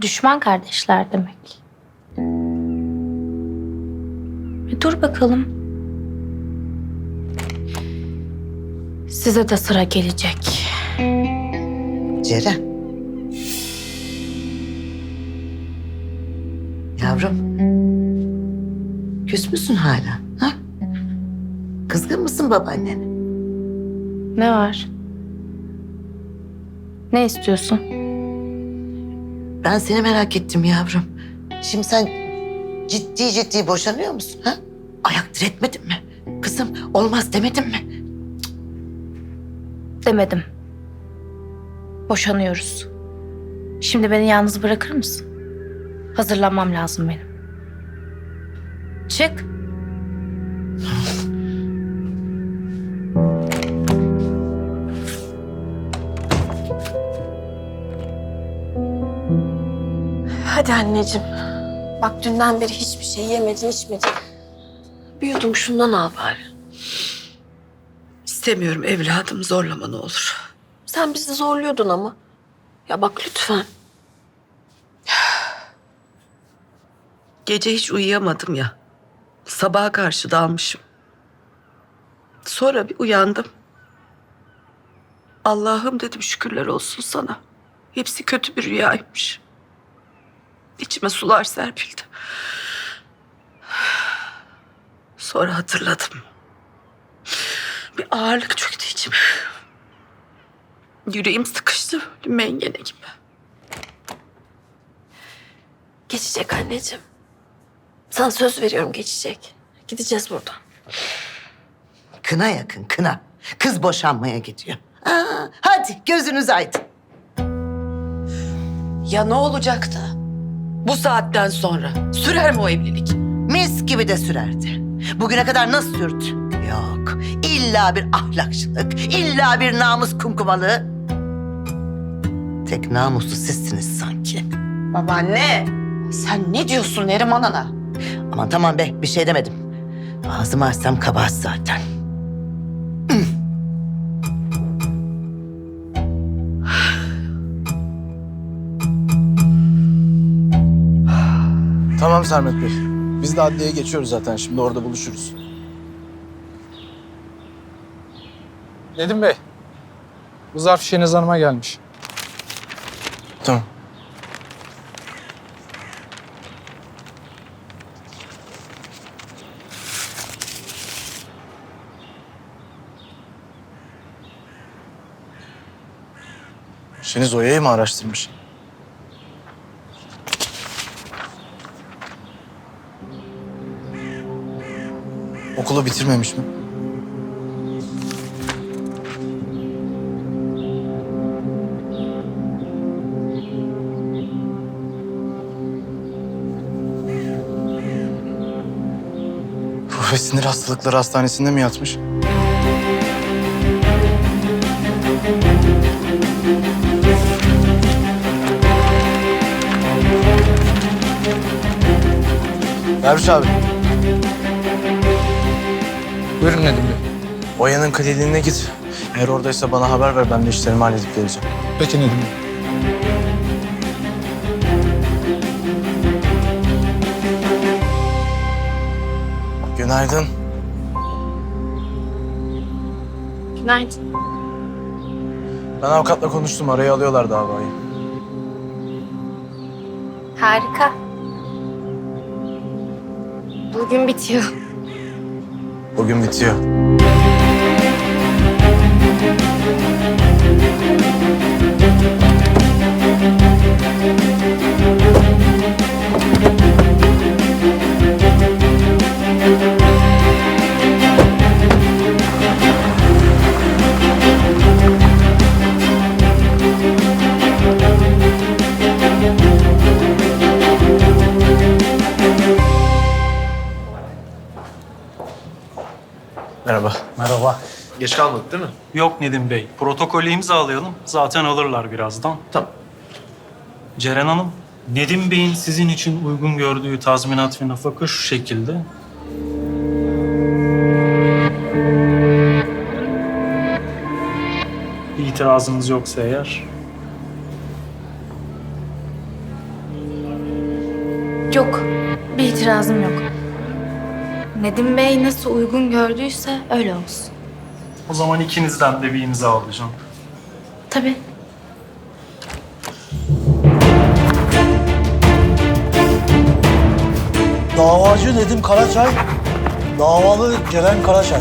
Düşman kardeşler demek. E, dur bakalım. Size de sıra gelecek. Ceren. Yavrum. Küs müsün hala? Ha? Kızgın mısın babaannene? Ne var? Ne istiyorsun? Ben seni merak ettim yavrum. Şimdi sen ciddi ciddi boşanıyor musun? Ha? Ayak diretmedin mi? Kızım olmaz demedin mi? Demedim. Boşanıyoruz. Şimdi beni yalnız bırakır mısın? Hazırlanmam lazım benim. Çık. Hadi anneciğim. Bak dünden beri hiçbir şey yemedin, içmedin. Bir yudum şundan al bari. İstemiyorum evladım zorlama ne olur. Sen bizi zorluyordun ama. Ya bak lütfen. Gece hiç uyuyamadım ya. Sabaha karşı dalmışım. Sonra bir uyandım. Allah'ım dedim şükürler olsun sana. Hepsi kötü bir rüyaymış. İçime sular serpildi. Sonra hatırladım. Bir ağırlık çöktü içime. Yüreğim sıkıştı böyle mengene gibi. Geçecek anneciğim. Sana söz veriyorum geçecek. Gideceğiz buradan. Kına yakın kına. Kız boşanmaya gidiyor. Aa, hadi gözünüz aydın. Ya ne olacaktı? Bu saatten sonra sürer mi o evlilik? Mis gibi de sürerdi. Bugüne kadar nasıl sürdü? Yok. İlla bir ahlakçılık, illa bir namus kumkumalığı. Tek namuslu sizsiniz sanki. Babaanne. Sen ne diyorsun Neriman Ana? Aman tamam be, bir şey demedim. Ağzımı açsam kabahat zaten. Tamam Sermet Bey. Biz de adliyeye geçiyoruz zaten. Şimdi orada buluşuruz. Nedim Bey, bu zarf Şeniz Hanım'a gelmiş. Tamam. Şeniz Oya'yı mı araştırmış? Okulu bitirmemiş mi? Ruh ve sinir hastalıkları hastanesinde mi yatmış? Derviş abi, Nedim Bey. Oya'nın kliniğine git. Eğer oradaysa bana haber ver, ben de işlerimi halledip geleceğim. Peki Nedim. Günaydın. Günaydın. Ben avukatla konuştum, araya alıyorlar davayı. Harika. Bugün bitiyor. Bugün bitiyor. Merhaba. Merhaba. Geç kalmadık değil mi? Yok Nedim Bey. Protokolü imzalayalım. Zaten alırlar birazdan. Tamam. Ceren Hanım, Nedim Bey'in sizin için uygun gördüğü tazminat ve nafaka şu şekilde. İtirazınız yoksa eğer Yok, bir itirazım yok. Nedim Bey nasıl uygun gördüyse öyle olsun. O zaman ikinizden de bir imza alacağım. Tabii. Davacı Nedim Karaçay, davalı Ceren Karaçay.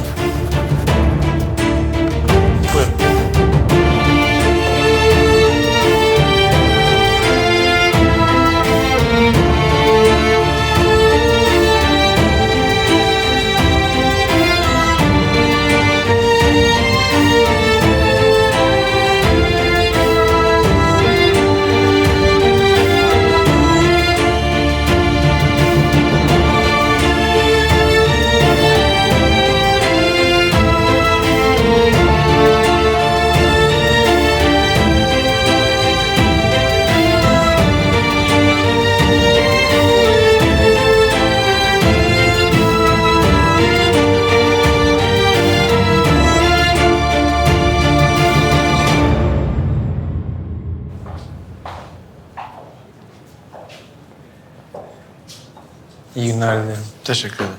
Günler dilerim. Teşekkür ederim.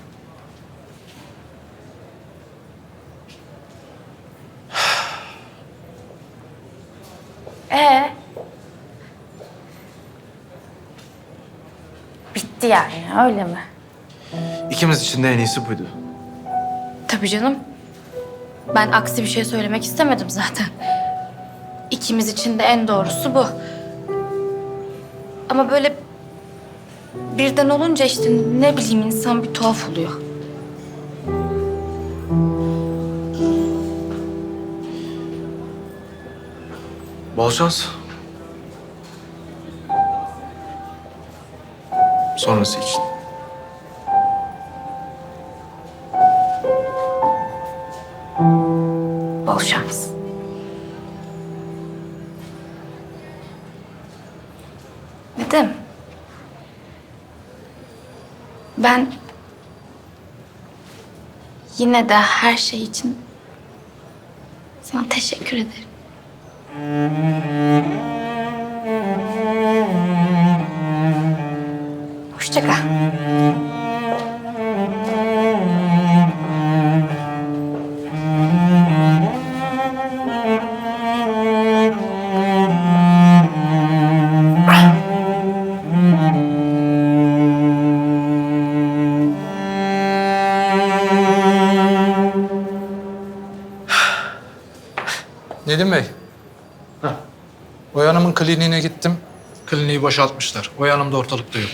Ee? Bitti yani öyle mi? İkimiz için de en iyisi buydu. Tabii canım. Ben aksi bir şey söylemek istemedim zaten. İkimiz için de en doğrusu bu. Ama böyle birden olunca işte ne bileyim insan bir tuhaf oluyor. Bol şans. Sonrası için. Bol şans. Ben yine de her şey için sana teşekkür ederim. Hoşça kal. Nedim Bey. Oya Hanım'ın kliniğine gittim. Kliniği boşaltmışlar. Oya Hanım da ortalıkta yok.